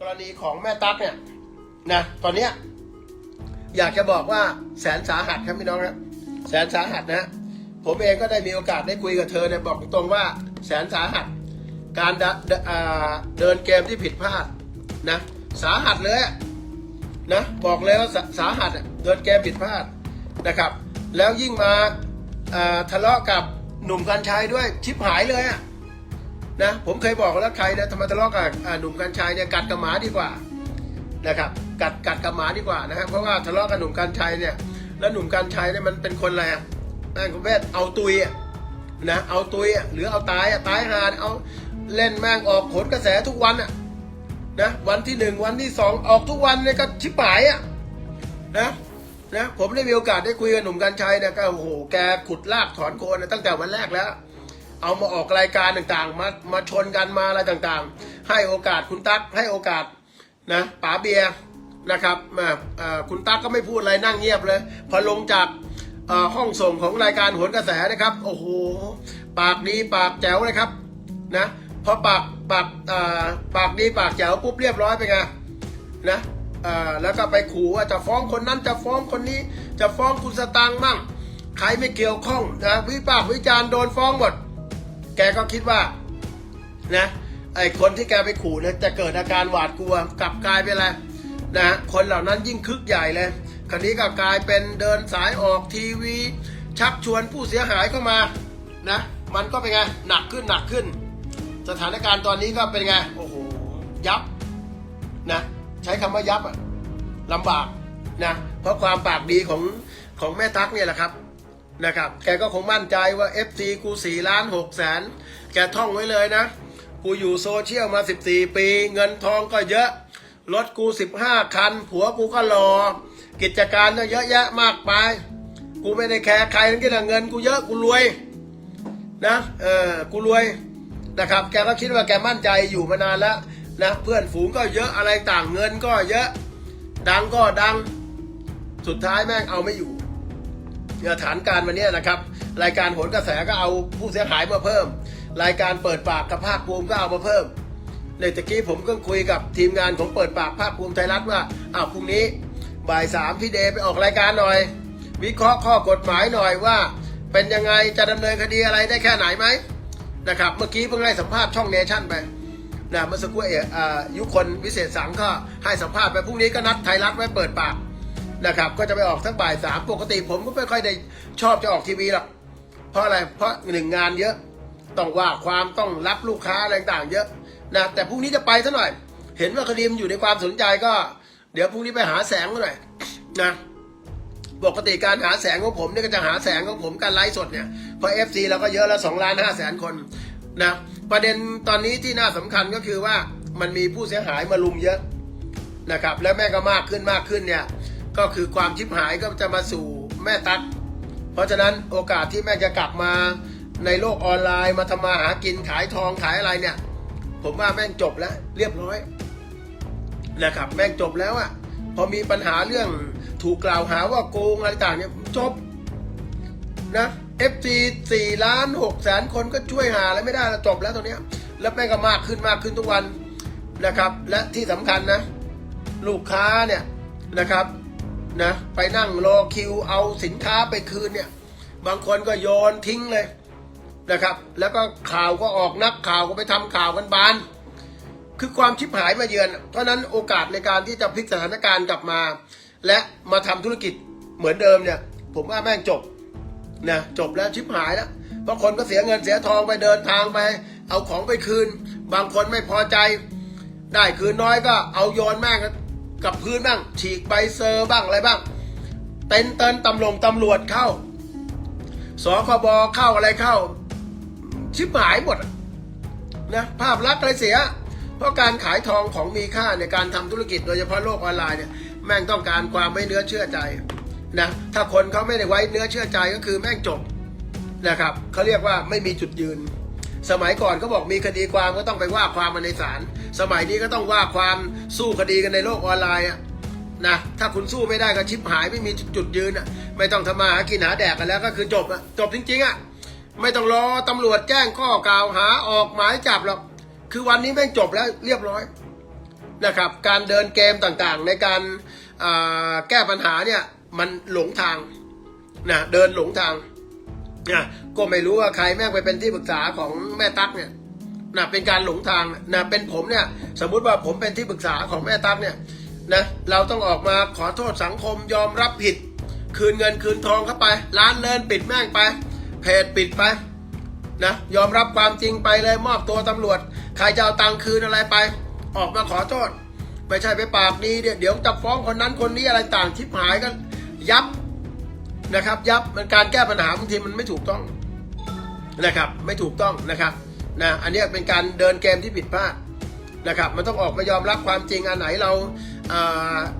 กรณีของแม่ตั๊กเนี่ยนะตอนเนี้ยอยากจะบอกว่าแสนสาหัสครับพี่น้องครับแสนสาหัสนะผมเองก็ได้มีโอกาสได้คุยกับเธอเนี่ยบอกตรงๆว่าแสนสาหัส การเด,ดเดินเกมที่ผิดพลาดนะสาหัสเลยนะบอกเลยว่าสาสาหัสเดินเกมผิดพลาดนะครับ แล้วยิ่งมาทะเลาะกับหนุ่มกัญชัยด้วยชิบหายเลยอะ นะผมเคยบอกแล้วใครนะทำไมทะเลาะกับหนุ่มกัญชัยเนี่ยกัดกับหมาดีกว่านะครับกัดกัดกับหมาดีกว่านะครับเพราะว่าทะเลาะกับหนุ่มกัญชัยเนี่ยแล้วหนุ่มกัญชัยเนี่ยมันเป็นคนอะไรอะแม่งประเภทเอาตุยอะนะเอาตุยอะหรือเอาตายอะตายหาเอาเล่นแม่งออกผลกระแสทุกวันอะนะวันที่หนึ่งวันที่สองออกทุกวันเนี่ยก็ชิบหายอะนะนะผมได้มีโอกาสได้คุยกับหนุ่มกัญชัยเนี่ยก็โอ้โหแกขุดลากถอนโคนตั้งแต่วันแรกแล้ว เอามาออกรายการต่างๆ มามาชนกันมาอะไรต่างๆ ให้โอกาสคุณตั๊กให้โอกาสนะป๋าเบียร์นะครับมาคุณตั๊กก็ไม่พูดอะไรนั่งเงียบเลย พอลงจากห้องส่งของรายการหนกระแสนะครับ โอ้โหปากดีปากแจ๋วเลยครับนะพอปากปากปากดีปากแจ๋วปุ๊บเรียบร้อยไปไงนะแล้วก็ไปขู่ว่าจะฟ้องคนนั้นจะฟ้องคนนี้จะฟ้องคุณสตางค์มั่งใครไม่เกี่ยวข้องนะวิพากวิจารณ์โดนฟ้องหมด แกก็คิดว่านะไอ้คนที่แกไปขู่เนี่ยจะเกิดอาการหวาดกลัวกลับกลายเป็นอะไรนะคนเหล่านั้นยิ่งคึกใหญ่เลยคราวนี้ก็กลายเป็นเดินสายออกทีวี ชักชวนผู้เสียหายเข้ามานะมันก็เป็นไงหนักขึ้นหนักขึ้น สถานการณ์ตอนนี้ก็เป็นไงโอ้โหยับนะใช้คำว่ายับอะลำบากนะเพราะความปากดีของของแม่ตั๊กเนี่ยแหละครับ นะครับ แกก็คงมั่นใจว่า FC กูสี่ล้านหกแสนแกท่องไว้เลยนะ กูอยู่โซเชียลมา 14 ปี เงินทองก็เยอะ รถกู 15 คัน ผัวกูก็รอ กิจการก็เยอะแยะมากมายกูไม่ได้แคร์ใครทั้งนั้นเงินกูเยอะกูรวยนะเออกูรวยนะครับ แกก็คิดว่าแกมั่นใจอยู่มานานแล้วนะเพื่อนฝูงก็เยอะอะไรต่างเงินก็เยอะ ดังก็ดัง สุดท้ายแม่งเอาไม่อยู่ ฐานการวันนี้นะครับ รายการโหนกระแสก็เอาผู้เสียหายมาเพิ่ม รายการเปิดปากกับภาคภูมิก็เอามาเพิ่มในตะกี้ผมก็คุยกับทีมงานของเปิดปากภาคภูมิไทยรัฐว่าอ้าวพรุ่งนี้บ่ายสามพี่เดย์ไปออกรายการหน่อย วิเคราะห์ข้อกฎหมายหน่อยว่า เป็นยังไงจะดำเนินคดีอะไรได้แค่ไหนไหมนะครับเมื่อกี้เพิ่งให้สัมภาษณ์ช่องเนชั่นไปนะเมื่อสักครู่เอ่ออ่ายุคนวิเศษสังก็ให้สัมภาษณ์ไปพรุ่งนี้ก็นัดไทยรัฐไว้เปิดปาก นะครับ ก็จะไปออกทั้งบ่ายสามปกติผมก็ไม่ค่อยได้ชอบจะออกทีวีหรอกเพราะอะไรเพราะหนึ่งงานเยอะ ต้องว่าความต้องรับลูกค้าอะไรต่างเยอะนะแต่พรุ่งนี้จะไปซะหน่อย เห็นว่าคดีมอยู่ในความสนใจก็ เดี๋ยวพรุ่งนี้ไปหาแสงหน่อยนะปกติการหาแสงของผมเนี่ยก็จะหาแสงของผมการไลฟ์สดเนี่ยเพราะ FC เราก็เยอะแล้วสองล้านห้าแสนคนนะประเด็นตอนนี้ที่น่าสำคัญก็คือว่ามันมีผู้เสียหายมาลุมเยอะนะครับ และแม่ก็มากขึ้นมากขึ้นเนี่ย ก็คือความชิบหายก็จะมาสู่แม่ตัก เพราะฉะนั้นโอกาสที่แม่จะกลับมาในโลกออนไลน์มาทำมาหากินขายทองขายอะไรเนี่ย ผมว่าแม่งจบแล้ว เรียบร้อยนะครับแม่งจบแล้วอะพอมีปัญหาเรื่องถูกกล่าวหาว่าโกงอะไรต่างเนี่ยจบนะ FG สี่ล้านหกแสนคนก็ช่วยหาอะไรไม่ได้จบแล้วตรงเนี้ยแล้วแม่งก็มากขึ้นมากขึ้นทุกวันนะครับ และที่สำคัญนะ ลูกค้าเนี่ยนะครับ นะ ไปนั่งรอคิวเอาสินค้าไปคืนเนี่ย บางคนก็โยนทิ้งเลยนะครับ แล้วก็ข่าวก็ออกนักข่าวก็ไปทำข่าวกันบาน คือความชิบหายมาเยือน เพราะนั้นโอกาสในการที่จะพลิกสถานการณ์กลับมา และมาทำธุรกิจเหมือนเดิมเนี่ย ผมว่าแม่งจบนะจบแล้วชิบหายแล้วเพราะคนก็เสียเงินเสียทองไปเดินทางไป เอาของไปคืน บางคนไม่พอใจ ได้คืนน้อยก็เอาโยนแม่ง กับพื้นบ้าง ฉีกใบเซอร์บ้างอะไรบ้าง เต็นเตินตำรวจตำรวจเข้าสคบเข้าอะไรเข้า ชิบหายหมดนะภาพลักษณ์อะไรเสีย เพราะการขายทองของมีค่าในการทำธุรกิจโดยเฉพาะโลกออนไลน์เนี่ยแม่งต้องการความไม่เนื้อเชื่อใจนะถ้าคนเขาไม่ได้ไว้เนื้อเชื่อใจก็คือแม่งจบนะครับเขาเรียกว่าไม่มีจุดยืน สมัยก่อนเขาบอกมีคดีความก็ต้องไปว่าความมาในศาล สมัยนี้ก็ต้องว่าความสู้คดีกันในโลกออนไลน์อะนะถ้าคุณสู้ไม่ได้ก็ชิบหายไม่มีจุดยืนอะไม่ต้องทำมาหากินหาแดกกันแล้วก็คือจบอะจบจริงๆอะไม่ต้องรอตำรวจแจ้งข้อกล่าวหาออกหมายจับหรอกคือวันนี้แม่งจบแล้วเรียบร้อยนะครับ การเดินเกมต่างๆ ในการแก้ปัญหาเนี่ยมันหลงทางนะเดินหลงทางนะก็ไม่รู้ว่าใครแม่งไปเป็นที่ปรึกษาของแม่ตั๊กเนี่ย นะเป็นการหลงทางนะเป็นผมเนี่ยสมมุติว่าผมเป็นที่ปรึกษาของแม่ตั๊กเนี่ยนะเราต้องออกมาขอโทษสังคมยอมรับผิด คืนเงินคืนทองเข้าไป ร้านเลินปิดแม่งไป เพจปิดไปนะยอมรับความจริงไปเลยมอบตัวตำรวจใครจะเอาตังค์คืนอะไรไป ออกมาขอโทษไม่ใช่ไปปากดีเดี๋ยวเดี๋ยวจะฟ้องคนนั้นคนนี้อะไรต่างชิบหายกันยับนะครับ ยับมันการแก้ปัญหาบางทีมันไม่ถูกต้องนะครับ ไม่ถูกต้องนะครับ นะอันนี้เป็นการเดินเกมที่ผิดพลาดนะครับมันต้องออกมายอมรับความจริงอันไหนเรา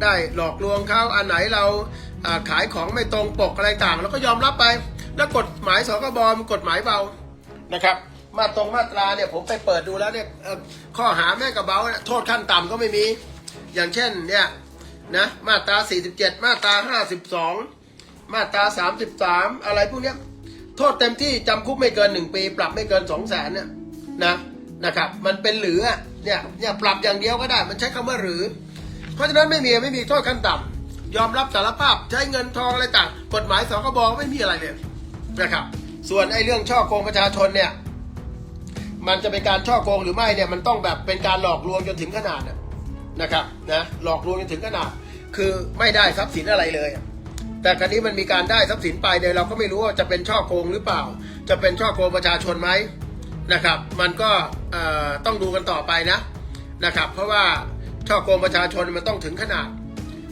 ได้หลอกลวงเขาอันไหนเราขายของไม่ตรงปกอะไรต่างเราก็ยอมรับไป แล้วกฎหมายสกบมกฎหมายเบานะครับมาตรงมาตราเนี่ยผมไปเปิดดูแล้วเนี่ยข้อหาแม่กระเบาโทษขั้นต่ำก็ไม่มี อย่างเช่นเนี่ยนะมาตรา 47 มาตรา 52 มาตรา 33 อะไรพวกเนี้ยโทษเต็มที่จำคุกไม่เกิน 1 ปี ปรับไม่เกิน 2 0 0แสนเนี่ย นะนะครับ มันเป็นหรือเนี่ยเนี่ยปรับอย่างเดียวก็ได้ มันใช้คำว่าหรือ เพราะฉะนั้นไม่มีไม่มีโทษขั้นต่ำยอมรับสารภาพใช้เงินทองอะไรต่าง กฎหมายสกบไม่มีอะไรเลยนะครับ ส่วนไอ้เรื่องช่อโกงประชาชนเนี่ย มันจะเป็นการช่อโกงหรือไม่เนี่ยมันต้องแบบเป็นการหลอกลวงจนถึงขนาดนะครับนะหลอกลวงจนถึงขนาด คือไม่ได้ทรัพย์สินอะไรเลยแต่ครั้นี้มันมีการได้ทรัพย์สินไปเนี่ยเราก็ไม่รู้ว่าจะเป็นช่อโกงหรือเปล่า จะเป็นช่อโกงประชาชนไหม นะครับ มันก็ต้องดูกันต่อไปนะนะครับ เพราะว่าช่อโกงประชาชนมันต้องถึงขนาด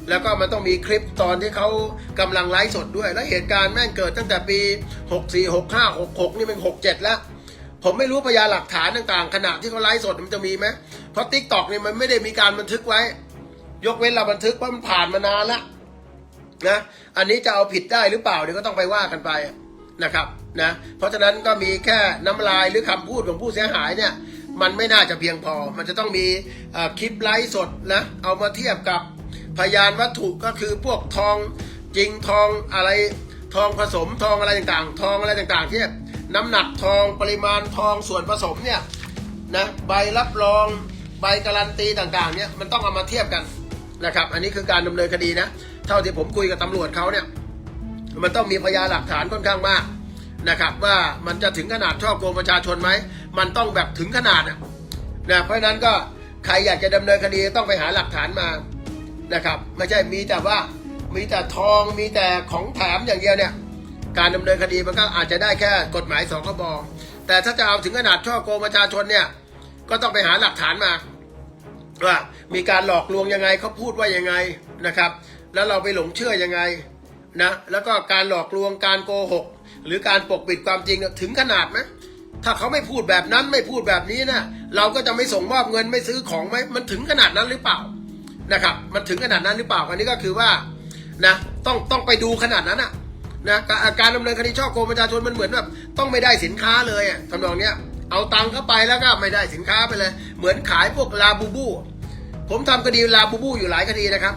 แล้วก็มันต้องมีคลิปตอนที่เขากำลังไลฟ์สดด้วย แล้วเหตุการณ์แม่งเกิดตั้งแต่ปี 64 65 66 นี่เป็น 67 แล้ว ผมไม่รู้พยานหลักฐานต่างๆ ขณะที่เขาไลฟ์สดมันจะมีไหมเพราะ t ิ k t o k เนี่ยมันไม่ได้มีการบันทึกไว้ ยกเว้นเราบันทึกเพราะมันผ่านมานานแล้วนะอันนี้จะเอาผิดได้หรือเปล่าเดี๋ยวก็ต้องไปว่ากันไป นะครับนะเพราะฉะนั้นก็มีแค่น้ำลายหรือคำพูดของผู้เสียหายเนี่ยมันไม่น่าจะเพียงพอ มันจะต้องมีคลิปไลฟ์สดนะเอามาเทียบกับพยานวัตถุก็คือพวกทองจริงทองอะไรทองผสมทองอะไรต่างๆ ทองอะไรต่างๆที่น้ำหนักทองปริมาณทองส่วนผสมเนี่ยนะใบรับรองใบการันตีต่างๆเนี่ยมันต้องเอามาเทียบกันนะครับ อันนี้คือการดำเนินคดีนะ เท่าที่ผมคุยกับตำรวจเขาเนี่ย มันต้องมีพยานหลักฐานค่อนข้างมากนะครับว่ามันจะถึงขนาดช่อโกงประชาชนไหมมันต้องแบบถึงขนาดอะนะเพราะฉะนั้นก็ใครอยากจะดำเนินคดีต้องไปหาหลักฐานมานะครับไม่ใช่มีแต่ว่ามีแต่ทองมีแต่ของแถมอย่างเดียวเนี่ยการดำเนินคดีมันก็อาจจะได้แค่กฎหมายสคบแต่ถ้าจะเอาถึงขนาดช่อโกงประชาชนเนี่ยก็ต้องไปหาหลักฐานมาว่ามีการหลอกลวงยังไงเขาพูดว่ายังไงนะครับ แล้วเราไปหลงเชื่อยังไง นะแล้วก็การหลอกลวงการโกหก หรือการปกปิดความจริงถึงขนาดไหมถ้าเขาไม่พูดแบบนั้นไม่พูดแบบนี้นะเราก็จะไม่ส่งมอบเงินไม่ซื้อของไหมมันถึงขนาดนั้นหรือเปล่านะครับ มันถึงขนาดนั้นหรือเปล่าอันนี้ก็คือว่านะต้องต้องไปดูขนาดนั้นอะนะการการดำเนินคดีช่อโกงประชาชนมันเหมือนแบบต้องไม่ได้สินค้าเลยอะทำนองเนี้ยเอาตังค์เข้าไปแล้วก็ไม่ได้สินค้าไปเลย เหมือนขายพวกลาบูบู ผมทำคดีลาบูบูอยู่หลายคดีนะครับ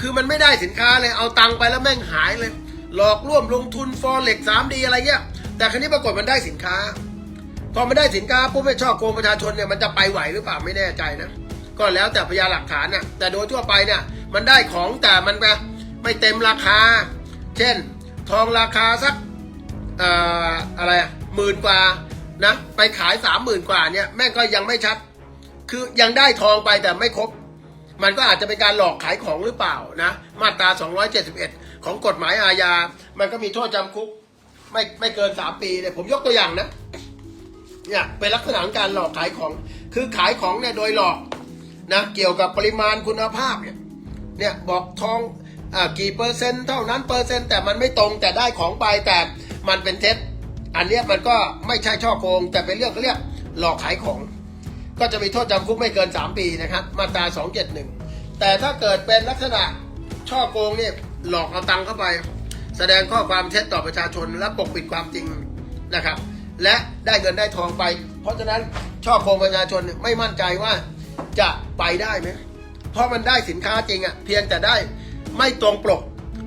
คือมันไม่ได้สินค้าเลยเอาตังค์ไปแล้วแม่งหายเลย หลอกร่วมลงทุนฟอเร็กสามดีอะไรเงี้ย แต่ครั้นี้ปรากฏมันได้สินค้า พอมันได้สินค้าปุ๊บไม่ชอบโกงประชาชนเนี่ยมันจะไปไหวหรือเปล่าไม่แน่ใจนะก็แล้วแต่พยานหลักฐานน่ะแต่โดยทั่วไปเนี่ยมันได้ของแต่มันไปไม่เต็มราคา เช่น ทองราคาสักเอ่ออะไรหมื่นกว่านะไปขายสามหมื่นกว่าเนี่ยแม่งก็ยังไม่ชัด คือยังได้ทองไปแต่ไม่ครบ มันก็อาจจะเป็นการหลอกขายของหรือเปล่านะ มาตรา 271 ของกฎหมายอาญา มันก็มีโทษจำคุก ไม่ไม่เกิน 3 ปีเนี่ยผมยกตัวอย่างนะเนี่ยเป็นลักษณะของการหลอกขายของ คือขายของเนี่ยโดยหลอกนะเกี่ยวกับปริมาณคุณภาพเนี่ยเนี่ยบอกทองอ่ากี่เปอร์เซ็นต์เท่านั้นเปอร์เซ็นต์แต่มันไม่ตรงแต่ได้ของไปแต่มันเป็นเท็จ อันเนี้ยมันก็ไม่ใช่ช่อโกงแต่เป็นเรื่องเขาเรียกหลอกขายของ ก็จะมีโทษจำคุกไม่เกิน 3 ปีนะครับ มาตรา 271 แต่ถ้าเกิดเป็นลักษณะช่อโกงเนี่ยหลอกเอาตังค์เข้าไป แสดงข้อความเท็จต่อประชาชนและปกปิดความจริงนะครับ และได้เงินได้ทองไป เพราะฉะนั้นช่อโกงประชาชนไม่มั่นใจว่าจะไปได้ไหมเพราะมันได้สินค้าจริงอะ่ะเพียงแต่ได้ไม่ตรงปก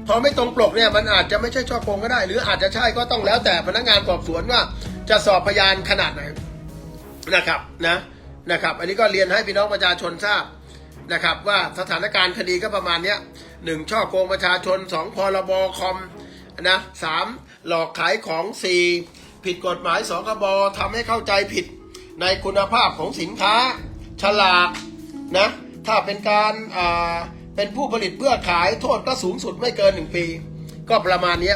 พอไม่ตรงปกเนี่ยมันอาจจะไม่ใช่ช่อโกงก็ได้ หรืออาจจะใช่ก็ต้องแล้วแต่พนักงานสอบสวนว่าจะสอบพยานขนาดไหนนะครับนะ นะครับ อันนี้ก็เรียนให้พี่น้องประชาชนทราบนะครับ ว่าสถานการณ์คดีก็ประมาณนี้หนึ่งช่อโกงประชาชนสองพรบคอมนะสามหลอกขายของสี่ผิดกฎหมายสกบทำให้เข้าใจผิดในคุณภาพของสินค้า ฉลากนะถ้าเป็นการเป็นผู้ผลิตเพื่อขายโทษก็สูงสุดไม่เกินหนึ่งปี ก็ประมาณนี้